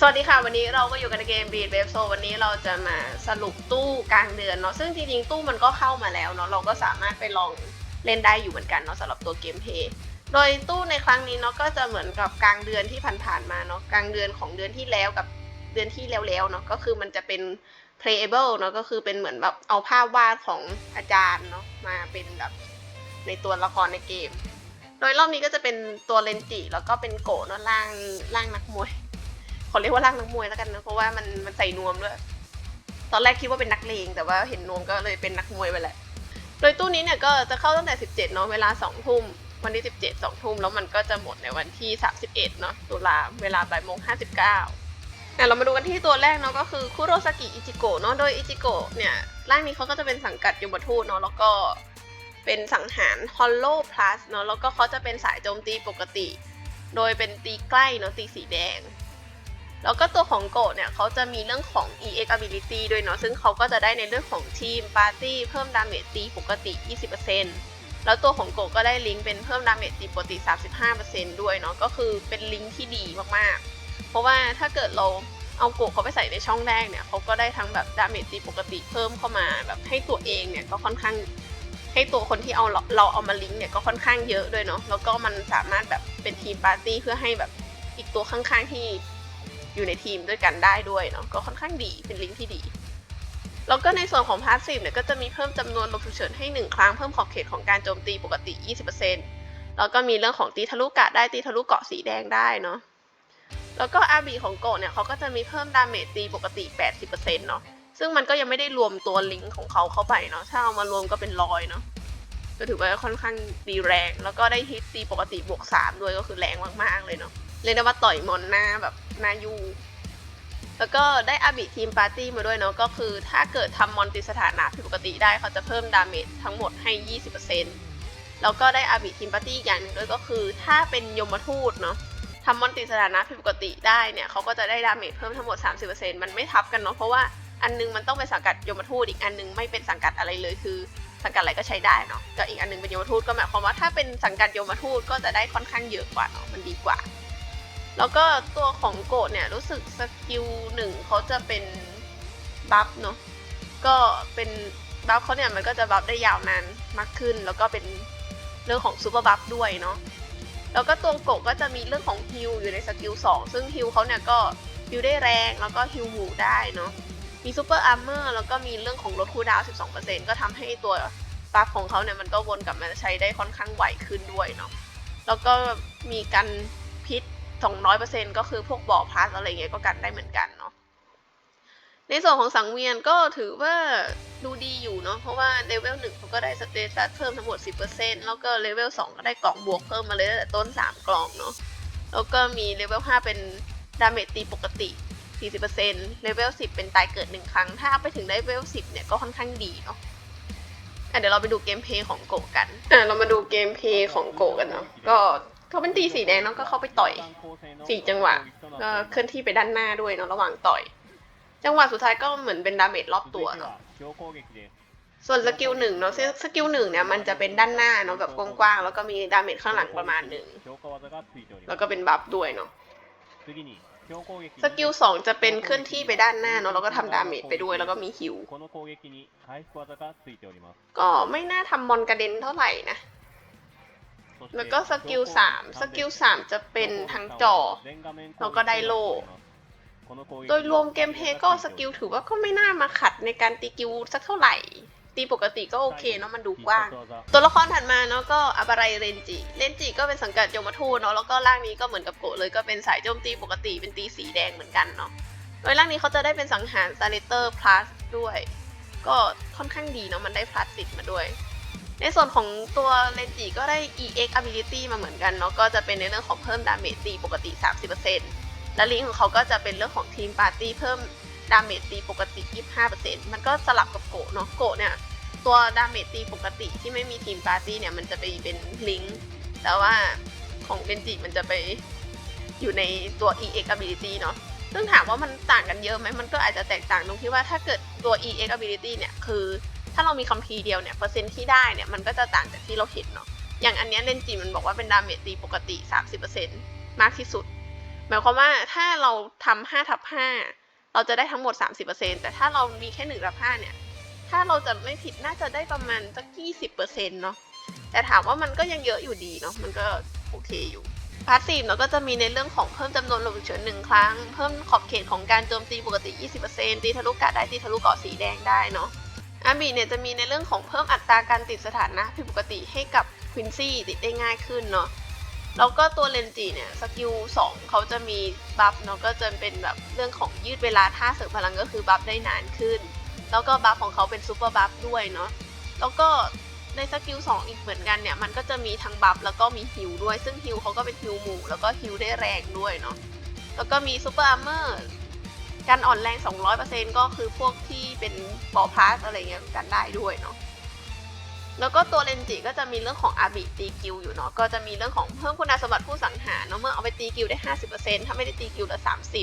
สวัสดีค่ะ วันนี้เราก็อยู่กันในเกม Beat Wave So วันนี้เราจะมาสรุปตู้กลางเดือนเนาะซึ่งจริงๆตู้มันก็เข้ามาแล้วเนาะเราก็สามารถไปลองเล่นได้อยู่เหมือนกันเนาะสำหรับตัวเกมเพย์โดยตู้ในครั้งนี้เนาะก็จะเหมือนกับกลางเดือนที่ผ่านๆมาเนาะกลางเดือนของเดือนที่แล้วกับเดือนที่แล้วๆเนาะก็คือมันจะเป็น playable เนาะก็คือเป็นเหมือนแบบเอาภาพวาดของอาจารย์เนาะมาเป็นแบบในตัวละครในเกม โดยรอบนี้ก็จะเป็นตัวเลนจิแล้วก็เป็นโกะเนาะร่างร่างนักมวย ขอเรียกว่าร่างนักมวยแล้วกันนะเพราะว่ามันมันใส่นวมด้วย ตอนแรกคิดว่าเป็นนักเลงแต่ว่าเห็นนวมก็เลยเป็นนักมวยไปแหละ โดยตู้นี้เนี่ยก็จะเข้าตั้งแต่ 17เนาะเวลา2ทุ่มวันที่ 17 2ทุ่มแล้วมันก็จะหมดในวันที่ 31เนาะตุลาเวลาบ่ายโมง59อะเรามาดูกันที่ตัวแรกเนาะก็คือคุโรซากิอิจิโกะเนาะโดยอิจิโกะเนี่ยร่างนี้เขาก็จะเป็นสังกัดยมทูตเนาะแล้วก็เป็นสังหารฮอลโลพลัสเนาะแล้วก็เขาจะเป็นสายโจมตีปกติ โดยเป็นตีใกล้เนาะตีสีแดง แล้วก็ตัวของโกะเนี่ยเขาจะมีเรื่องของ EX ability ด้วยเนาะซึ่งเขาก็จะได้ในเรื่องของทีมปาร์ตี้เพิ่มดาเมจตีปกติ 20%แล้วตัวของโกะก็ได้ลิงก์เป็นเพิ่มดาเมจตีปกติ 35%ด้วยเนาะก็คือเป็นลิงก์ที่ดีมากๆ เพราะว่าถ้าเกิดเราเอาโกะเขาไปใส่ในช่องแรกเนี่ยเขาก็ได้ทั้งแบบดาเมจตีปกติเพิ่มเข้ามาแบบให้ตัวเองเนี่ยก็ค่อนข้างให้ตัวคนที่เอาเราเราเอามาลิงก์เนี่ยก็ค่อนข้างเยอะด้วยเนาะแล้วก็มันสามารถแบบเป็นทีมปาร์ตี้เพื่อให้แบบอีกตัวข้างๆที่ อยู่ในทีมด้วยกันได้ด้วยเนาะก็ค่อนข้างดีเป็นลิงก์ที่ดี แล้วก็ในส่วนของพาสซีฟเนี่ยก็จะมีเพิ่มจำนวนลมฉุกเฉินให้ 1 ครั้งเพิ่มขอบเขตของการโจมตีปกติ 20%แล้วก็มีเรื่องของตีทะลุกะได้ตีทะลุเกาะสีแดงได้เนาะแล้วก็อาบีของโกะเนี่ยเขาก็จะมีเพิ่มดาเมจตีปกติ 80%เนาะซึ่งมันก็ยังไม่ได้รวมตัวลิงก์ของเขาเข้าไปเนาะถ้าเอามารวมก็เป็นร้อยเนาะก็ถือว่าค่อนข้างดีแรง แล้วก็ได้ฮิตตีปกติบวก3ด้วยก็คือแรงมากๆเลยเนาะ เรียกได้ว่าต่อยมอนหน้าแบบหน้ายู แล้วก็ได้อาบิทีมปาร์ตี้มาด้วยเนาะก็คือถ้าเกิดทำมอนติสถานะผิดปกติได้เขาจะเพิ่มดาเมจทั้งหมดให้ 20%แล้วก็ได้อาบิทีมปาร์ตี้อย่างหนึงด้วยก็คือ ถ้าเป็นยมทูตเนาะทำมอนติสถานะผิดปกติได้เนี่ยเขาก็จะได้ดาเมจเพิ่มทั้งหมด 30%มันไม่ทับกันเนาะเพราะว่าอันนึงมันต้องเป็นสังกัดยมทูตอีกอันนึงไม่เป็นสังกัดอะไรเลยคือสังกัดอะไรก็ใช้ได้เนาะก็อีกอันนึงเป็นยมทูตก็หมายความว่าถ้าเป็นสังกัดยมทูตก็จะได้ค่อนข้างเยอะกว่าเนาะมันดีกว่า แล้วก็ตัวของโกดเนี่ยรู้สึกสกิลหนึ่งเขาจะเป็นบัฟเนาะก็เป็นบัฟเขาเนี่ยมันก็จะบัฟได้ยาวนานมากขึ้น แล้วก็เป็นเรื่องของซูเปอร์บัฟด้วยเนาะแล้วก็ตัวโกดก็จะมีเรื่องของฮิลอยู่ในสกิล2ซึ่งฮิลเขาเนี่ยก็ฮิลได้แรงแล้วก็ฮิลหมู่ได้เนาะมีซูเปอร์อาร์เมอร์แล้วก็มีเรื่องของลดคูดาวน์12%ก็ทำให้ตัวบัฟของเขาเนี่ยมันก็วนกลับมาใช้ได้ค่อนข้างไหวขึ้นด้วยเนาะแล้วก็มีการ พิษ200%ก็คือพวกบ่อพลาสอะไรเงี้ยก็กันได้เหมือนกันเนาะในส่วนของสังเวียนก็ถือว่าดูดีอยู่เนาะเพราะว่าเลเวลหนึ่งเขาก็ได้สเตตัสเพิ่มทั้งหมด 10%แล้วก็เลเวล2ก็ได้กล่องบวกเพิ่มมาเลยตั้งแต่ต้น 3 กล่องเนาะแล้วก็มีเลเวล5เป็นดาเมจตีปกติ 40%เลเวล10 เป็นตายเกิด 1 ครั้ง ถ้าเอาไปถึงได้เลเวล10 เนี่ยก็ค่อนข้างดีเนาะอะเดี๋ยวเราไปดูเกมเพย์ของโกกันอะเรามาดูเกมเพย์ของโกกันเนาะก็ เขาเป็นตีสีแดงเนาะก็เข้าไปต่อยสี่จังหวะก็เคลื่อนที่ไปด้านหน้าด้วยเนาะระหว่างต่อย จังหวะสุดท้ายก็เหมือนเป็นดาเมจรอบตัวเนาะส่วนสกิลหนึ่งเนาะซึ่งสกิลหนึ่งเนี่ยมันจะเป็นด้านหน้าเนาะแบบกว้างๆแล้วก็มีดาเมจข้างหลังประมาณหนึ่งแล้วก็เป็นบัฟด้วยเนาะสกิลสองจะเป็นเคลื่อนที่ไปด้านหน้าเนาะแล้วก็ทำดาเมจไปด้วยแล้วก็มีฮิว ก็ไม่น่าทำมอนกระเด็นเท่าไหร่นะ แล้วก็สกิลสามสกิลสามจะเป็นทั้งจอแล้วก็ได้โล่โดยรวมเกมเพลย์ก็สกิลถือว่าก็ไม่น่ามาขัดในการตีกิลสักเท่าไหร่ ตีปกติก็โอเคเนาะมันดูกว้าง ตัวละครถัดมาเนาะก็อาบารายเรนจิเรนจิก็เป็นสังกัดโยมทูตเนาะแล้วก็ร่างนี้ก็เหมือนกับโกะเลยก็เป็นสายโจมตีปกติเป็นตีสีแดงเหมือนกันเนาะโดยร่างนี้เขาจะได้เป็นสังหารซาเลเตอร์พลัสด้วย ก็ค่อนข้างดีเนาะมันได้พลัสติดมาด้วย ในส่วนของตัวเรนจิก็ได้ EX ability มาเหมือนกันเนาะก็จะเป็นในเรื่องของเพิ่มดาเมจตีปกติ 30%และลิงก์ของเขาก็จะเป็นเรื่องของทีมปาร์ตี้เพิ่มดาเมจตีปกติ 25%มันก็สลับกับโกะเนาะโกะเนี่ยตัวดาเมจตีปกติที่ไม่มีทีมปาร์ตี้เนี่ยมันจะไปเป็นลิงก์แต่ว่าของเรนจิมันจะไปอยู่ในตัว EX ability เนาะซึ่งถามว่ามันต่างกันเยอะไหมมันก็อาจจะแตกต่างตรงที่ว่าถ้าเกิดตัว EX ability เนี่ยคือ ถ้าเรามีคัมภีร์เดียวเนี่ยเปอร์เซ็นต์ที่ได้เนี่ยมันก็จะต่างจากที่เราเห็นเนาะอย่างอันเนี้ยเลนจิมันบอกว่าเป็นดาเมจตีปกติ 30%มากที่สุด หมายความว่าถ้าเราทำห้าทับห้าเราจะได้ทั้งหมด 30%แต่ถ้าเรามีแค่หนึ่งทับห้าเนี่ยถ้าเราจะไม่ผิดน่าจะได้ประมาณสักยี่สิบเปอร์เซ็นต์เนาะแต่ถามว่ามันก็ยังเยอะอยู่ดีเนาะมันก็โอเคอยู่พาสซีฟเนาะก็จะมีในเรื่องของเพิ่มจำนวนลมฉุกเฉินหนึ่งครั้ง เพิ่มขอบเขตของการโจมตีปกติ 20%ตีทะลุกาดได้ตีทะลุเกาะสีแดงได้เนาะ อาบีเนี่ยจะมีในเรื่องของเพิ่มอัตราการติดสถานะผิดปกติให้กับควินซี่ติดได้ง่ายขึ้นเนาะแล้วก็ตัวเลนจิเนี่ยสกิล2เขาจะมีบัฟเนาะก็จะเป็นแบบเรื่องของยืดเวลาท่าเสริมพลังก็คือบัฟได้นานขึ้น แล้วก็บัฟของเขาเป็นซูเปอร์บัฟด้วยเนาะแล้วก็ในสกิล2อีกเหมือนกันเนี่ยมันก็จะมีทั้งบัฟแล้วก็มีฮิลด้วยซึ่งฮิลเขาก็เป็นฮิลหมู่แล้วก็ฮิลได้แรงด้วยเนาะแล้วก็มีซูเปอร์อาร์เมอร์ การอ่อนแรง 200%ก็คือพวกที่เป็นบอพาสอะไรเงี้ยกันได้ด้วยเนาะแล้วก็ตัวเลนจิก็จะมีเรื่องของอาบิตีกิลอยู่เนาะก็จะมีเรื่องของเพิ่มคุณสมบัติผู้สังหารเนาะเมื่อเอาไปตีกิลได้ 50%ถ้าไม่ได้ตีกิลเหลือ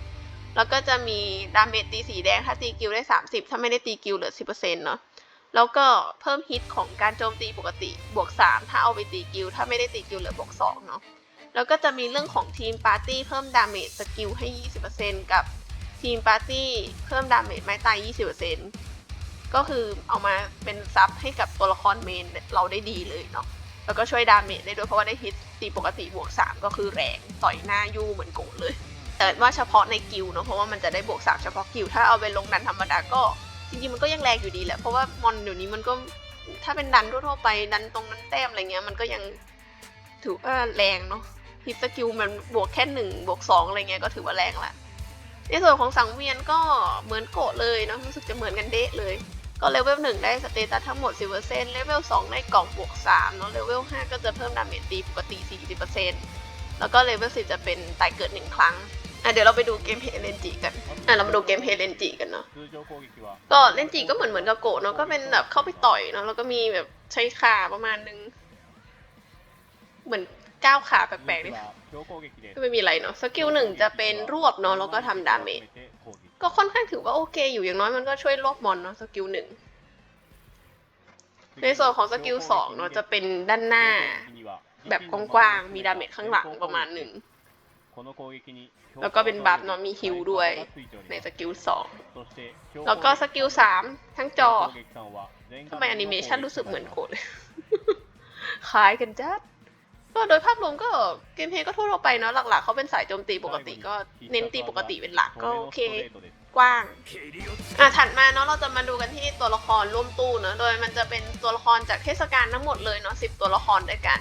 30 แล้วก็จะมีดาเมจตีสีแดงถ้าตีกิลได้ 30 ถ้าไม่ได้ตีกิลเหลือ 10%เนาะแล้วก็เพิ่มฮิตของการโจมตีปกติบวก 3 ถ้าเอาไปตีกิลถ้าไม่ได้ตีกิลเหลือบวก2เนาะแล้วก็จะมีเรื่องของทีมปาร์ตี้เพิ่มดาเมจสกิลให้ 20%กับ ทีมปาร์ตี้เพิ่มดาเมจไม้ตาย 20%ก็คือเอามาเป็นซับให้กับตัวละครเมนเราได้ดีเลยเนาะ แล้วก็ช่วยดาเมจได้ด้วยเพราะว่าได้ฮิตตีปกติบวก 3 ก็คือแรงต่อยหน้ายู่เหมือนโกดเลย แต่ว่าเฉพาะในกิลเนาะเพราะว่ามันจะได้บวก 3 เฉพาะกิลถ้าเอาไปลงดันธรรมดาก็จริงๆมันก็ยังแรงอยู่ดีแหละเพราะว่ามอนเดี๋ยวนี้มันก็ถ้าเป็นดันทั่วๆไปดันตรงนั้นแต้มอะไรเงี้ยมันก็ยังถือว่าแรงเนาะฮิตสกิลมันบวกแค่หนึ่งบวกสองอะไรเงี้ยก็ถือว่าแรงละ ในส่วนของสังเวียนก็เหมือนโกะเลยนะรู้สึกจะเหมือนกันเดะเลย ก็เลเวลหนึ่งได้สเตตัสทั้งหมด 10%เเลเวลสองได้กล่องบวก3เนาะเลเวลห้าก็จะเพิ่มดาเมจตีปกติ 40%แล้วก็เลเวลสิจะเป็นตายเกิดหนึ่งครั้งอะเดี๋ยวเราไปดูเกมเพย์เลนจิกันอะเรามาดูเกมเพย์เลนจิกันเนาะก็เลนจิก็เหมือนเหมือนกับโกะเนาะก็เป็นแบบเข้าไปต่อยเนาะแล้วก็มีแบบใช้ขาประมาณนึง เหมือนก้าวขาแปลกๆเลย ก็ไม่มีอะไรเนาะสกิลหนึ่งจะเป็นรวบเนาะแล้วก็ทำดาเมจก็ค่อนข้างถือว่าโอเค อยู่อย่างน้อยมันก็ช่วยรวบมอนเนาะสกิลหนึ่งในส่วนของสกิลสองเนาะจะเป็นด้านหน้า แบบกว้างๆมีดาเมจข้างหลังประมาณหนึ่งแล้วก็เป็นบัฟเนาะมีฮิลด้วยในสกิลสองแล้วก็สกิลสามทั้งจอทำไมแอนิเมชันรู้สึกเหมือนโกดเลยคล้ายกันจัด ก็โดยภาพรวมก็เกมเพลย์ก็ทั่วๆไปเนาะหลักๆเขาเป็นสายโจมตีปกติก็เน้นตีปกติเป็นหลักก็โอเค กว้าง อะถัดมาเนาะเราจะมาดูกันที่ตัวละครร่วมตู้เนาะโดยมันจะเป็นตัวละครจากเทศกาลทั้งหมดเลยเนาะสิบตัวละครด้วยกัน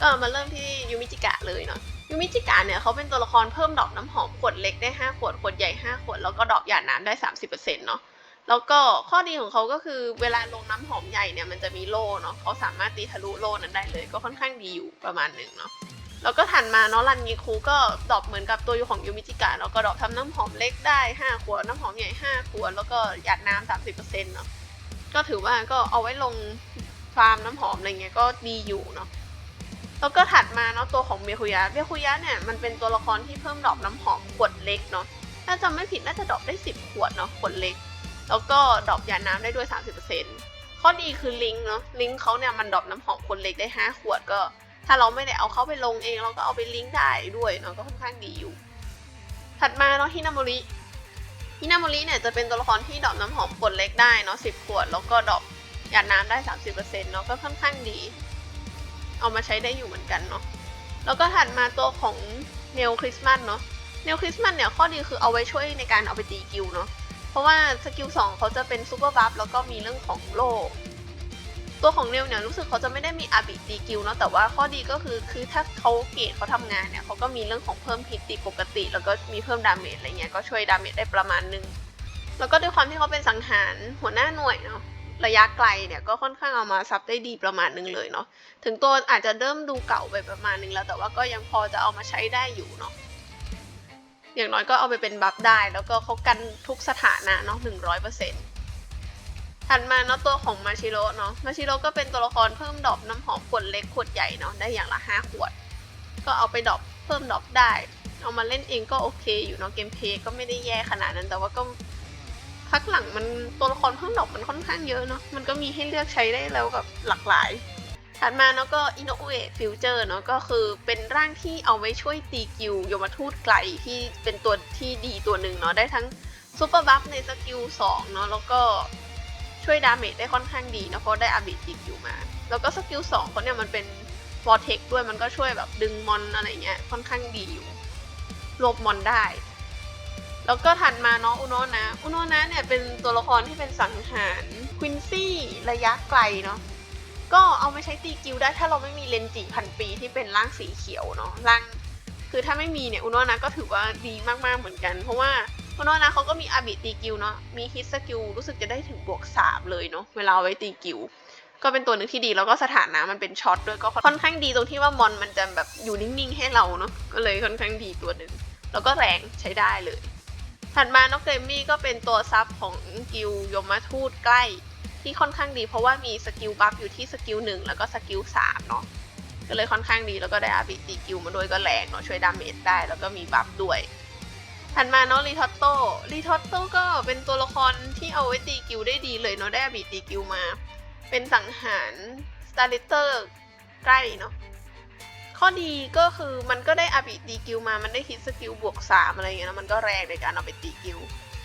ก็มาเริ่มที่ยูมิจิกะเลยเนาะยูมิจิกะเนี่ยเขาเป็นตัวละครเพิ่มดอกน้ำหอมขวดเล็กได้ 5 ขวดขวดใหญ่ 5 ขวดแล้วก็ดอกหยาดน้ำได้ 30%เนาะ แล้วก็ข้อดีของเขาก็คือเวลาลงน้ำหอมใหญ่เนี่ยมันจะมีโล่เนาะเขาสามารถตีทะลุโล่นั้นได้เลย ก็ค่อนข้างดีอยู่ประมาณหนึ่งเนาะแล้วก็ถัดมาเนาะรันยีคูก็ดรอปเหมือนกับตัวอยู่ของยูมิจิกะแล้วก็ดรอปทำน้ำหอมเล็กได้ 5 ขวดน้ำหอมใหญ่ 5 ขวดแล้วก็หยาดน้ำ30%เนาะก็ถือว่าก็เอาไว้ลงฟาร์มน้ำหอมอะไรเงี้ยก็ดีอยู่เนาะแล้วก็ถัดมาเนาะตัวของเมคุยะเมคุยะเนี่ยมันเป็นตัวละครที่เพิ่มดอกน้ำหอมขวดเล็กเนาะถ้าจำไม่ผิดน่าจะดอกได้ 10 ขวดเนาะขวดเล็ก แล้วก็ดอกยาน้ำได้ด้วย 30%ข้อดีคือลิงเนาะลิงเขาเนี่ยมันดอกน้ำหอมขวดเล็กได้ 5 ขวดก็ ถ้าเราไม่ได้เอาเข้าไปลงเองเราก็เอาไปลิงก์ได้ด้วยเนาะก็ค่อนข้างดีอยู่ ถัดมาเนาะฮินาโมริฮินาโมริเนี่ยจะเป็นตัวละครที่ดอกน้ำหอมขวดเล็กได้เนาะ10 ขวด แล้วก็ดอกหยาดน้ำได้ 30%เนาะก็ค่อนข้างดี เอามาใช้ได้อยู่เหมือนกันเนาะแล้วก็ถัดมาตัวของเนลคริสต์มาสเนาะเนลคริสต์มาสเนี่ยข้อดีคือเอาไว้ช่วยในการเอาไปตีกิลเนาะ เพราะว่าสกิล2เขาจะเป็นซูเปอร์บัฟแล้วก็มีเรื่องของโล่ตัวของเนลเนี่ยรู้สึกเขาจะไม่ได้มีอาบิตีกิลเนาะแต่ว่าข้อดีก็คือคือถ้าเขาเกรดเขาทำงานเนี่ยเขาก็มีเรื่องของเพิ่มฮิตตีปกติ แล้วก็มีเพิ่มดาเมจอะไรเงี้ยก็ช่วยดาเมจได้ประมาณนึงแล้วก็ด้วยความที่เขาเป็นสังหารหัวหน้าหน่วยเนาะระยะไกลเนี่ยก็ค่อนข้างเอามาซับได้ดีประมาณนึงเลยเนาะถึงตัวอาจจะเริ่มดูเก่าไปประมาณนึงแล้วแต่ว่าก็ยังพอจะเอามาใช้ได้อยู่เนาะ อย่างน้อยก็เอาไปเป็นบัฟได้ แล้วก็เขากันทุกสถานะเนาะหนึ่งร้อยเปอร์เซ็นต์ถัดมาเนาะตัวของมาชิโร่เนาะมาชิโร่ก็เป็นตัวละครเพิ่มดอกน้ำหอมขวดเล็กขวดใหญ่เนาะได้อย่างละห้าขวด ก็เอาไปดอกเพิ่มดอกได้ เอามาเล่นเองก็โอเค อยู่เนาะเกมเพย์ก็ไม่ได้แย่ขนาดนั้นแต่ว่าก็พักหลังมันตัวละครเพิ่มดอกมันค่อนข้างเยอะเนาะมันก็มีให้เลือกใช้ได้แล้วกับหลากหลาย ถัดมาเนาะก็อินโนเอทฟิวเจอร์เนาะก็คือเป็นร่างที่เอาไว้ช่วยตีกิลโยมทูตไกลที่เป็นตัวที่ดีตัวหนึ่งเนาะได้ทั้งซูเปอร์บัฟในสกิล2เนาะแล้วก็ช่วยดาเมจได้ค่อนข้างดีนะเพราะได้อาบิตีกิลมา แล้วก็สกิล2เขาเนี่ยมันเป็นวอร์เทคด้วยมันก็ช่วยแบบดึงมอนอะไรเงี้ยค่อนข้างดีอยู่ลบมอนได้ แล้วก็ถัดมาเนาะอุโนนะอุโนนะเนี่ยเป็นตัวละครที่เป็นสังหารควินซี่ระยะไกลเนาะ ก็เอาไปใช้ตีกิลได้ถ้าเราไม่มีเลนจิพันปีที่เป็นร่างสีเขียวเนาะร่างคือถ้าไม่มีเนี่ยอุโนะนะก็ถือว่าดีมากๆเหมือนกัน เพราะว่าอุโนะนะเขาก็มีอาบิตีกิลเนาะมีฮิตสกิลรู้สึกจะได้ถึงบวกสามเลยเนาะเวลาไว้ตีกิลก็เป็นตัวหนึ่งที่ดีแล้วก็สถานะมันเป็นช็อตด้วยก็ค่อนข้างดีตรงที่ว่ามอนมันจะแบบอยู่นิ่งๆให้เราเนาะก็เลยค่อนข้างดีตัวหนึ่งแล้วก็แรงใช้ได้เลย ถัดมาน้องเกรมมี่ก็เป็นตัวซับของกิลยมทูตใกล้ ที่ค่อนข้างดี เพราะว่ามีสกิลบัฟอยู่ที่สกิลหนึ่งแล้วก็สกิลสามเนาะก็เลยค่อนข้างดีแล้วก็ได้อาบิตีกิลมาด้วยก็แรงเนาะช่วยดาเมจได้แล้วก็มีบัฟด้วยถัดมาเนาะรีทอตโต้รีทอตโต้ก็เป็นตัวละครที่เอาไว้ตีกิลได้ดีเลยเนาะได้อาบิตีกิลมา เป็นสังหารสตาร์เลเตอร์ใกล้เนาะข้อดีก็คือมันก็ได้อาบิตีกิลมา มันได้ฮิตสกิลบวกสามอะไรเงี้ยแล้วมันก็แรงในการเอาไปตีกิล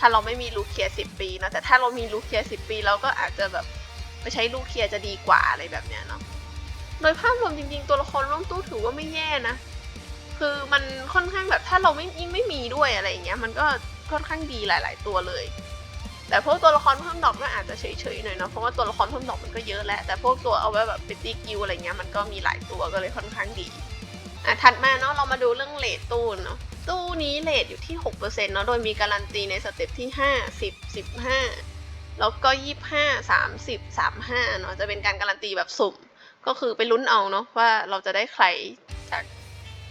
ถ้าเราไม่มีลูเคียสิบปีเนอะแต่ถ้าเรามีลูเคียสิบปี เราก็อาจจะแบบไปใช้ลูเคียจะดีกว่าอะไรแบบเนี้ยเนาะโดยภาพรวมจริงๆ ตัวละครร่วมตู้ถือว่าไม่แย่นะ คือมันค่อนข้างแบบถ้าเราไม่ยิ่งไม่มีด้วยอะไรอย่างเงี้ย มันก็ค่อนข้างดีหลาย ๆ ตัวเลย แต่พวกตัวละครเพิ่มดอกก็อาจจะเฉยๆหน่อยเนาะเพราะว่าตัวละครเพิ่มดอกมันก็เยอะแหละแต่พวกตัวเอาไว้แบบเป็นตีกิวอะไรเงี้ยมันก็มีหลายตัวก็เลยค่อนข้างดีอะถัดมาเนาะเรามาดูเรื่องเลทตู้เนาะ ตู้นี้เลทอยู่ที่ 6%เนาะ โดยมีการันตีในสเต็ปที่ 5 10 15 แล้วก็ 25 30 35 เนาะ จะเป็นการการันตีแบบสุ่ม ก็คือไปลุ้นเอาเนาะว่าเราจะได้ใครจาก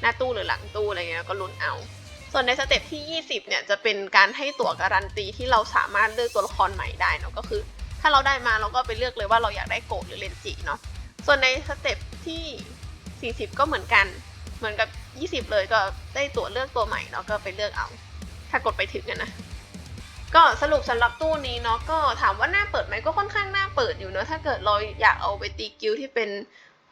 หน้าตู้หรือหลังตู้อะไรเงี้ยก็ลุ้นเอา ส่วนในสเต็ปที่ 20 เนี่ยจะเป็นการให้ตั๋วการันตีที่เราสามารถเลือกตัวละครใหม่ได้เนาะ ก็คือ ถ้าเราได้มาเราก็ไปเลือกเลยว่าเราอยากได้โกดหรือเลนจิเนาะ ส่วนในสเต็ปที่ 40 ก็เหมือนกัน เหมือนกับ 20 เลยก็ได้ตั๋วเลือกตัวใหม่เนาะก็ไปเลือกเอา ถ้ากดไปถึงอะนะก็สรุปสำหรับตู้นี้เนาะก็ถามว่าหน่าเปิดไหมก็ค่อนข้างหน่าเปิดอยู่เนาะถ้าเกิดเราอยากเอาไปตีกิลที่เป็น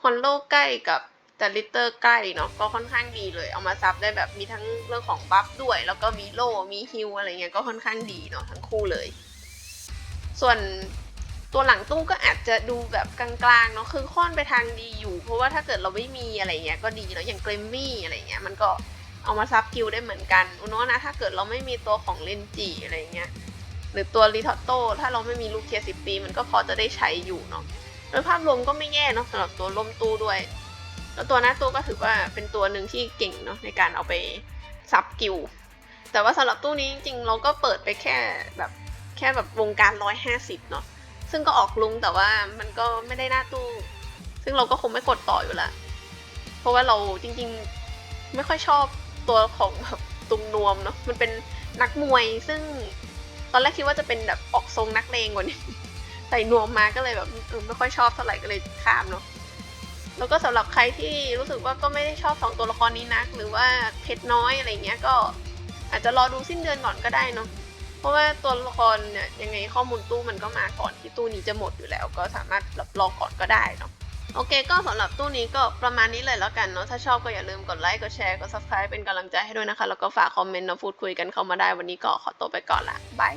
ฮอนโลใกล้กับแต่ลิเตอร์ใกล้เนาะก็ค่อนข้างดีเลย เอามาซับได้แบบมีทั้งเรื่องของบัฟด้วย แล้วก็มีโลมีฮิลอะไรเงี้ยก็ค่อนข้างดีเนาะทั้งคู่เลย ส่วน ตัวหลังตู้ก็อาจจะดูแบบกลางๆเนาะคือค่อนไปทางดีอยู่ เพราะว่าถ้าเกิดเราไม่มีอะไรเงี้ยก็ดีเนาะอย่างเกรมมี่อะไรเงี้ยมันก็เอามาซับกิลได้เหมือนกันอุโนะนะถ้าเกิดเราไม่มีตัวของเลนจิอะไรเงี้ยหรือตัวรีทอตโต้ถ้าเราไม่มีลูกเคียสิบปี มันก็พอจะได้ใช้อยู่เนาะโดยภาพรวมก็ไม่แย่เนาะสำหรับตัวล่มตู้ด้วย แล้วตัวหน้าตู้ก็ถือว่าเป็นตัวหนึ่งที่เก่งเนาะในการเอาไปซับกิลแต่ว่าสำหรับตู้นี้จริงๆเราก็เปิดไปแค่แบบแค่แบบวงการร้อยห้าสิบเนาะ ซึ่งก็ออกลุงแต่ว่ามันก็ไม่ได้หน้าตู้ ซึ่งเราก็คงไม่กดต่ออยู่ละ เพราะว่าเราจริงๆไม่ค่อยชอบตัวของแบบตุงนวมเนาะ มันเป็นนักมวย ซึ่งตอนแรกคิดว่าจะเป็นแบบออกทรงนักเลงกว่านี้ ใส่นวมมาก็เลยแบบเออไม่ค่อยชอบเท่าไหร่ก็เลยข้ามเนาะ แล้วก็สำหรับใครที่รู้สึกว่าก็ไม่ได้ชอบสองตัวละครนี้นัก หรือว่าเพชรน้อยอะไรเงี้ยก็อาจจะรอดูสิ้นเดือนก่อนก็ได้เนาะ เพราะว่าตัวละครเนี่ยยังไงข้อมูลตู้มันก็มาก่อนที่ตู้นี้จะหมดอยู่แล้ว ก็สามารถรับรองก่อนก็ได้เนาะโอเค ก็สำหรับตู้นี้ก็ประมาณนี้เลยแล้วกันเนาะถ้าชอบก็อย่าลืมกดไลค์กดแชร์กด subscribe เป็นกำลังใจให้ด้วยนะคะ แล้วก็ฝากคอมเมนต์เนาะพูดคุยกันเข้ามาได้วันนี้ก็ขอตัวไปก่อนละบาย